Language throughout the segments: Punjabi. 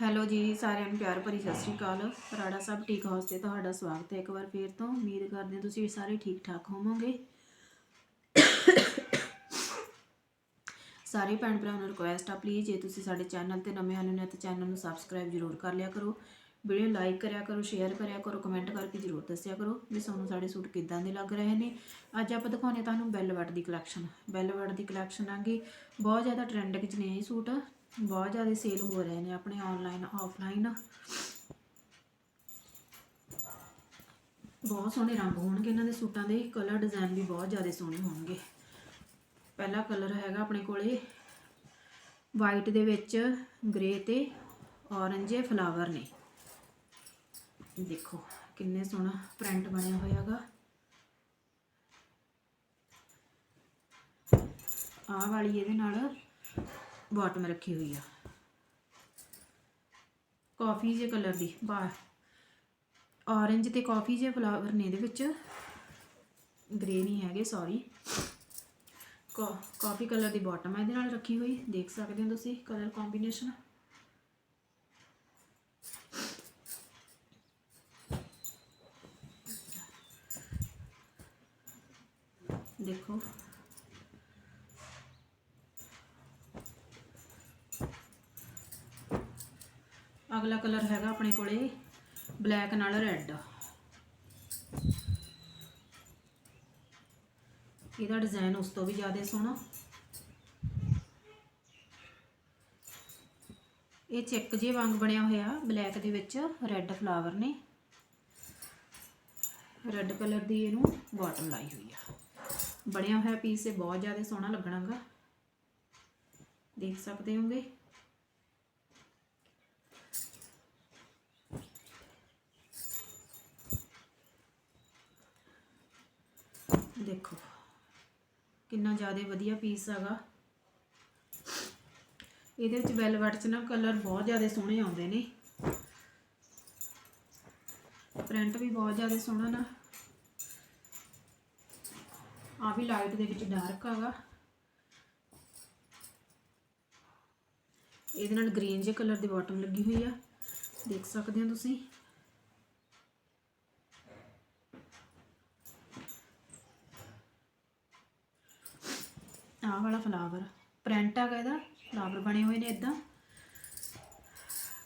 ਹੈਲੋ ਜੀ, ਸਾਰਿਆਂ ਨੂੰ ਪਿਆਰ ਭਰੀ ਸਤਿ ਸ਼੍ਰੀ ਅਕਾਲ। ਰਾੜਾ ਸਾਹਿਬ ਠੀਕ ਹਾਊਸ ਤੇ ਤੁਹਾਡਾ ਸਵਾਗਤ ਹੈ ਇੱਕ ਵਾਰ ਫੇਰ ਤੋਂ। ਉਮੀਦ ਕਰਦੇ ਹਾਂ ਤੁਸੀਂ ਸਾਰੇ ਠੀਕ ਠਾਕ ਹੋਵੋਗੇ। ਸਾਰੇ ਭੈਣ ਭਰਾਵਾਂ ਨੂੰ ਰਿਕੁਐਸਟ ਆ ਪਲੀਜ਼ ਜੇ ਤੁਸੀਂ ਸਾਡੇ ਚੈਨਲ ਤੇ ਨਵੇਂ ਆਏ ਹੋ ਤਾਂ ਚੈਨਲ ਨੂੰ ਸਬਸਕ੍ਰਾਈਬ ਜ਼ਰੂਰ ਕਰ ਲਿਆ ਕਰੋ। ਵੀਡੀਓ ਲਾਈਕ ਕਰਿਆ ਕਰੋ ਸ਼ੇਅਰ ਕਰਿਆ ਕਰੋ ਕਮੈਂਟ ਕਰਕੇ ਜ਼ਰੂਰ ਦੱਸਿਆ ਕਰੋ ਵੀ ਤੁਹਾਨੂੰ ਸਾਡੇ ਸੂਟ ਕਿੱਦਾਂ ਦੇ ਲੱਗ ਰਹੇ ਨੇ। ਅੱਜ ਆਪਾਂ ਦਿਖਾਉਣੇ ਤੁਹਾਨੂੰ ਬੈਲਵਟ ਦੀ ਕਲੈਕਸ਼ਨ ਬੈਲਵਟ ਦੀ ਕਲੈਕਸ਼ਨ ਆਗੀ ਬਹੁਤ ਜ਼ਿਆਦਾ ਟ੍ਰੈਂਡਿੰਗ 'ਚ ਨੇ ਇਹ ਸੂਟ। ਬਹੁਤ ਜ਼ਿਆਦਾ ਸੇਲ ਹੋ ਰਹੇ ਨੇ ਆਪਣੇ ਆਨਲਾਈਨ ਆਫਲਾਈਨ ਬਹੁਤ ਸੋਹਣੇ ਰੰਗ ਹੋਣਗੇ ਇਹਨਾਂ ਦੇ ਸੂਟਾਂ ਦੇ ਕਲਰ ਡਿਜ਼ਾਈਨ ਵੀ ਬਹੁਤ ਜ਼ਿਆਦਾ ਸੋਹਣੇ ਹੋਣਗੇ। ਪਹਿਲਾ ਕਲਰ ਹੈਗਾ ਆਪਣੇ ਕੋਲੇ ਵਾਈਟ ਦੇ ਵਿੱਚ ਗ੍ਰੇ ਤੇ ਔਰੰਜ ਫਲਾਵਰ ਨੇ। ਦੇਖੋ ਕਿੰਨੇ ਸੋਹਣਾ ਪ੍ਰਿੰਟ ਬਣਿਆ ਹੋਇਆਗਾ। ਆਹ ਵਾਲੀ ਇਹਦੇ ਨਾਲ ਬਾਟਮ ਰੱਖੀ ਹੋਈ ਆ। ਕਾਫੀ ਜੇ ਕਲਰ ਦੀ ਬਾ ਔਰੰਜ ਤੇ ਕਾਫੀ ਜੇ ਫਲਾਵਰ ਨੇ ਇਹਦੇ ਵਿੱਚ। ਗ੍ਰੇ ਨਹੀਂ ਹੈਗੇ ਸੌਰੀ ਕਾਫੀ ਕਲਰ ਦੀ ਬਾਟਮ ਹੈ ਇਹਦੇ ਨਾਲ ਰੱਖੀ ਹੋਈ। ਦੇਖ ਸਕਦੇ ਹੋ ਤੁਸੀਂ ਕਲਰ ਕੰਬੀਨੇਸ਼ਨ ਦੇਖੋ। ਅਗਲਾ ਕਲਰ ਹੈਗਾ ਆਪਣੇ ਕੋਲੇ ਬਲੈਕ ਨਾਲ ਰੈੱਡ। ਇਹਦਾ ਡਿਜ਼ਾਈਨ ਉਸ ਤੋਂ ਵੀ ਜ਼ਿਆਦਾ ਸੋਹਣਾ। ਇਹ ਚੈੱਕ ਜੇ ਵਾਂਗ ਬਣਿਆ ਹੋਇਆ, ਬਲੈਕ ਦੇ ਵਿੱਚ ਰੈੱਡ ਫਲਾਵਰ ਨੇ। ਰੈੱਡ ਕਲਰ ਦੀ ਇਹਨੂੰ ਬਾਟਮ ਲਾਈ ਹੋਈ ਆ। ਬਣਿਆ ਹੋਇਆ ਪੀਸ ਇਹ ਬਹੁਤ ਜ਼ਿਆਦਾ ਸੋਹਣਾ ਲੱਗਣਾਗਾ। ਦੇਖ ਸਕਦੇ ਹੋਗੇ? ਦੇਖੋ। ਕਿੰਨਾ ਜ਼ਿਆਦਾ ਵਧੀਆ ਪੀਸ ਹੈਗਾ। ਇਹਦੇ ਵਿੱਚ ਵੈਲਵਟ ਚ ਨਾ ਕਲਰ ਬਹੁਤ ਜ਼ਿਆਦਾ ਸੋਹਣੇ ਆਉਂਦੇ ਨੇ। ਪ੍ਰਿੰਟ ਵੀ ਬਹੁਤ ਜ਼ਿਆਦਾ ਸੋਹਣਾ ਨਾ। ਆ ਵੀ ਲਾਈਟ ਦੇ ਵਿੱਚ ਡਾਰਕ ਹੈਗਾ। ਇਹਦੇ ਨਾਲ ਗ੍ਰੀਨ ਜਿਹੇ ਕਲਰ ਦੀ ਬਾਟਮ ਲੱਗੀ ਹੋਈ ਆ। ਦੇਖ ਸਕਦੇ ਹੋ ਤੁਸੀਂ। ਆਹ ਵਾਲਾ ਫਲਾਵਰ ਪ੍ਰਿੰਟ ਹੈਗਾ ਇਹਦਾ। ਫਲਾਵਰ ਬਣੇ ਹੋਏ ਨੇ ਇਦਾਂ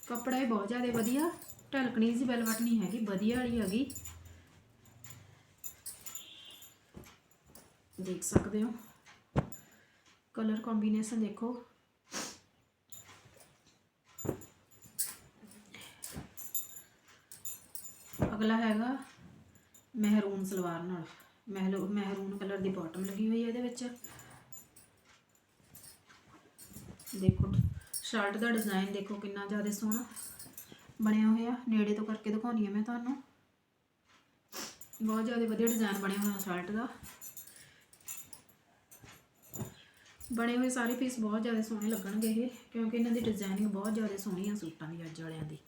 ਕੱਪੜਾ ਹੀ ਬਹੁਤ ਜ਼ਿਆਦਾ ਵਧੀਆ। ਢਲਕਣੀ ਜੀ ਵੈਲਵਟ ਨਹੀਂ ਹੈਗੀ, ਵਧੀਆ ਵਾਲੀ ਹੈਗੀ। ਦੇਖ ਸਕਦੇ ਹੋ। ਕਲਰ ਕੰਬੀਨੇਸ਼ਨ ਦੇਖੋ। ਅਗਲਾ ਹੈਗਾ ਮਹਿਰੂਨ ਸਲਵਾਰ ਨਾਲ। ਮਹਿਲੋ ਮਹਿਰੂਨ ਕਲਰ ਦੀ ਬਾਟਮ ਲੱਗੀ ਹੋਈ ਹੈ ਇਹਦੇ ਵਿੱਚ। ਦੇਖੋ ਸ਼ਰਟ ਦਾ ਡਿਜ਼ਾਈਨ ਦੇਖੋ ਕਿੰਨਾ ਜ਼ਿਆਦਾ ਸੋਹਣਾ ਬਣਿਆ ਹੋਇਆ। ਨੇੜੇ ਤੋਂ ਕਰਕੇ ਦਿਖਾਉਣੀ ਹੈ ਮੈਂ ਤੁਹਾਨੂੰ। ਬਹੁਤ ਜ਼ਿਆਦਾ ਵਧੀਆ ਡਿਜ਼ਾਈਨ ਬਣਿਆ ਹੋਇਆ ਸ਼ਰਟ ਦਾ। ਬਣੇ ਹੋਏ ਸਾਰੇ ਪੀਸ ਬਹੁਤ ਜ਼ਿਆਦਾ ਸੋਹਣੇ ਲੱਗਣਗੇ ਇਹ, ਕਿਉਂਕਿ ਇਹਨਾਂ ਦੀ ਡਿਜ਼ਾਈਨਿੰਗ ਬਹੁਤ ਜ਼ਿਆਦਾ ਸੋਹਣੀ ਆ ਸੂਟਾਂ ਦੀ ਅੱਜ ਵਾਲਿਆਂ ਦੀ।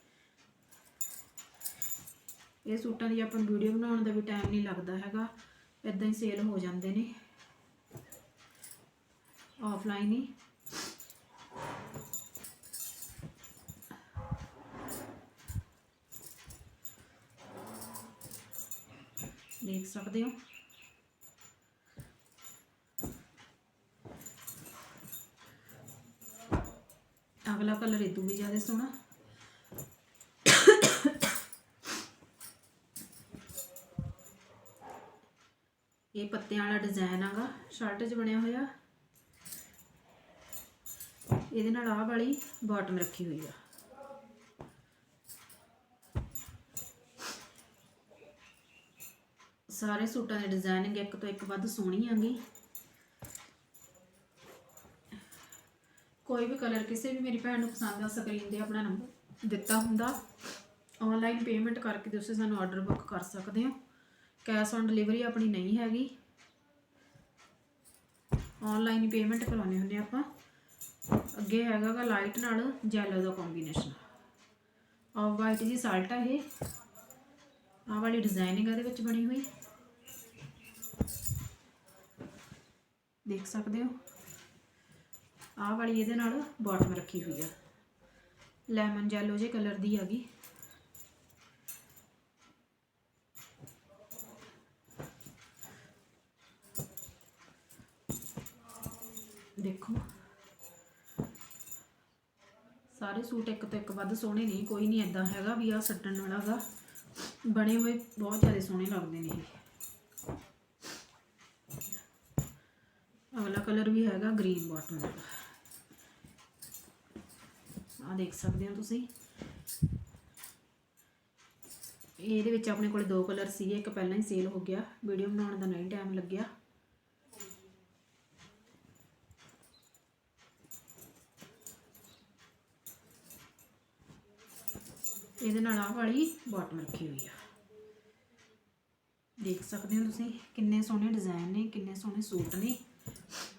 ਇਹ ਸੂਟਾਂ ਦੀ ਆਪਾਂ ਵੀਡੀਓ ਬਣਾਉਣ ਦਾ ਵੀ ਟਾਈਮ ਨਹੀਂ ਲੱਗਦਾ ਹੈਗਾ। ਇਦਾਂ ਹੀ ਸੇਲ ਹੋ ਜਾਂਦੇ ਨੇ। ਆਫਲਾਈਨ ਹੀ। ਦੇਖ ਸਕਦੇ ਹੋ। ਅਗਲਾ ਕਲਰ ਇਹ ਤੋਂ ਵੀ ਜ਼ਿਆਦਾ ਸੋਹਣਾ। ਇਹ ਪੱਤਿਆਂ ਵਾਲਾ ਡਿਜ਼ਾਈਨ ਆਗਾ ਸ਼ਰਟ 'ਚ ਬਣਿਆ ਹੋਇਆ। ਇਹਦੇ ਨਾਲ ਆਹ ਵਾਲੀ ਬਾਟਮ ਰੱਖੀ ਹੋਈ ਆ। ਸਾਰੇ ਸੂਟਾਂ ਦੇ ਡਿਜ਼ਾਈਨਿੰਗ ਇੱਕ ਤੋਂ ਇੱਕ ਵੱਧ ਸੋਹਣੀ ਆਂਗੀ। ਕੋਈ ਵੀ ਕਲਰ ਕਿਸੇ ਵੀ ਮੇਰੀ ਭੈਣ ਨੂੰ ਪਸੰਦ ਆ ਸਕਰੀਨ ਤੇ ਆਪਣਾ ਨੰਬਰ ਦਿੱਤਾ ਹੁੰਦਾ। ਆਨਲਾਈਨ ਪੇਮੈਂਟ ਕਰਕੇ ਤੁਸੀਂ ਸਾਨੂੰ ਆਰਡਰ ਬੁੱਕ ਕਰ ਸਕਦੇ ਹੋ। ਕੈਸ਼ ਔਨ ਡਿਲੀਵਰੀ ਆਪਣੀ ਨਹੀਂ ਹੈਗੀ। ਆਨਲਾਈਨ ਹੀ ਪੇਮੈਂਟ ਕਰਾਉਣੀ ਹੁੰਦੀ ਆਪਾਂ। ਅੱਗੇ ਹੈਗਾਗਾ ਲਾਈਟ ਨਾਲ ਜੈਲੋ ਦਾ ਕੰਬੀਨੇਸ਼ਨ ਆਫ ਵਾਈਟ ਜੀ ਸਾਲਟ ਆ ਇਹ। ਆਹ ਵਾਲੀ ਡਿਜ਼ਾਈਨਿੰਗ ਇਹਦੇ ਵਿੱਚ ਬਣੀ ਹੋਈ। ਦੇਖ ਸਕਦੇ ਹੋ। ਆਹ ਵਾਲੀ ਇਹਦੇ ਨਾਲ ਬਾਟਮ ਰੱਖੀ ਹੋਈ ਆ। ਲੈਮਨ ਜੈਲੋ ਜੇ ਕਲਰ ਦੀ ਹੈਗੀ ਦੇਖੋ। ਸਾਰੇ ਸੂਟ ਇੱਕ ਤੋਂ ਇੱਕ ਵੱਧ ਸੋਹਣੇ ਨਹੀਂ ਕੋਈ ਨਹੀਂ ਐਦਾਂ ਹੈਗਾ ਵੀ ਆ ਛੱਡਣ ਵਾਲਾਗਾ ਬਣੇ ਹੋਏ ਬਹੁਤ ਜ਼ਿਆਦਾ ਸੋਹਣੇ ਲੱਗਦੇ ਨੇ ਅਗਲਾ ਕਲਰ ਵੀ ਹੈਗਾ ਗ੍ਰੀਨ ਬਾਟਮ ਵਾਲਾ ਆ ਦੇਖ ਸਕਦੇ ਹੋ ਤੁਸੀਂ। ਇਹਦੇ ਵਿੱਚ ਆਪਣੇ ਕੋਲ ਦੋ ਕਲਰ ਸੀਗੇ, ਇੱਕ ਪਹਿਲਾਂ ਹੀ ਸੇਲ ਹੋ ਗਿਆ। ਵੀਡੀਓ ਬਣਾਉਣ ਦਾ ਨਹੀਂ ਟਾਈਮ ਲੱਗਿਆ। ਇਹਦੇ ਨਾਲ ਆਹ ਵਾਲੀ ਬਾਟਮ ਰੱਖੀ ਹੋਈ ਆ। ਦੇਖ ਸਕਦੇ ਹੋ ਤੁਸੀਂ, ਕਿੰਨੇ ਸੋਹਣੇ ਡਿਜ਼ਾਈਨ ਨੇ, ਕਿੰਨੇ ਸੋਹਣੇ ਸੂਟ ਨੇ।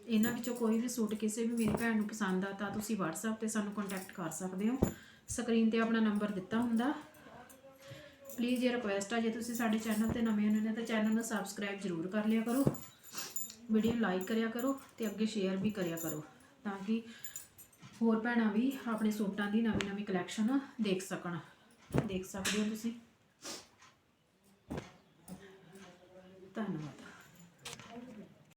ਇਹਨਾਂ ਵਿੱਚੋਂ ਕੋਈ ਵੀ ਸੂਟ ਕਿਸੇ ਵੀ ਮੇਰੀ ਭੈਣ ਨੂੰ ਪਸੰਦ ਆ ਤਾਂ ਤੁਸੀਂ WhatsApp ਤੇ ਸਾਨੂੰ ਕੰਟੈਕਟ ਕਰ ਸਕਦੇ ਹੋ। ਸਕਰੀਨ ਤੇ ਆਪਣਾ ਨੰਬਰ ਦਿੱਤਾ ਹੁੰਦਾ। ਪਲੀਜ਼ ਇਹ ਰਿਕੁਐਸਟ ਆ, ਜੇ ਤੁਸੀਂ ਸਾਡੇ ਚੈਨਲ ਤੇ ਨਵੇਂ ਹੋ ਨੇ ਤਾਂ ਚੈਨਲ ਨੂੰ ਸਬਸਕ੍ਰਾਈਬ ਜ਼ਰੂਰ ਕਰ ਲਿਆ ਕਰੋ। ਵੀਡੀਓ ਲਾਈਕ ਕਰਿਆ ਕਰੋ ਤੇ ਅੱਗੇ ਸ਼ੇਅਰ ਵੀ ਕਰਿਆ ਕਰੋ ਤਾਂ ਕਿ ਹੋਰ ਭੈਣਾਂ ਵੀ ਆਪਣੇ ਸੂਟਾਂ ਦੀ ਨਵੀਂ ਨਵੀਂ ਕਲੈਕਸ਼ਨ ਦੇਖ ਸਕਣ। ਦੇਖ ਸਕਦੇ ਹੋ ਤੁਸੀਂ। ਧੰਨਵਾਦ।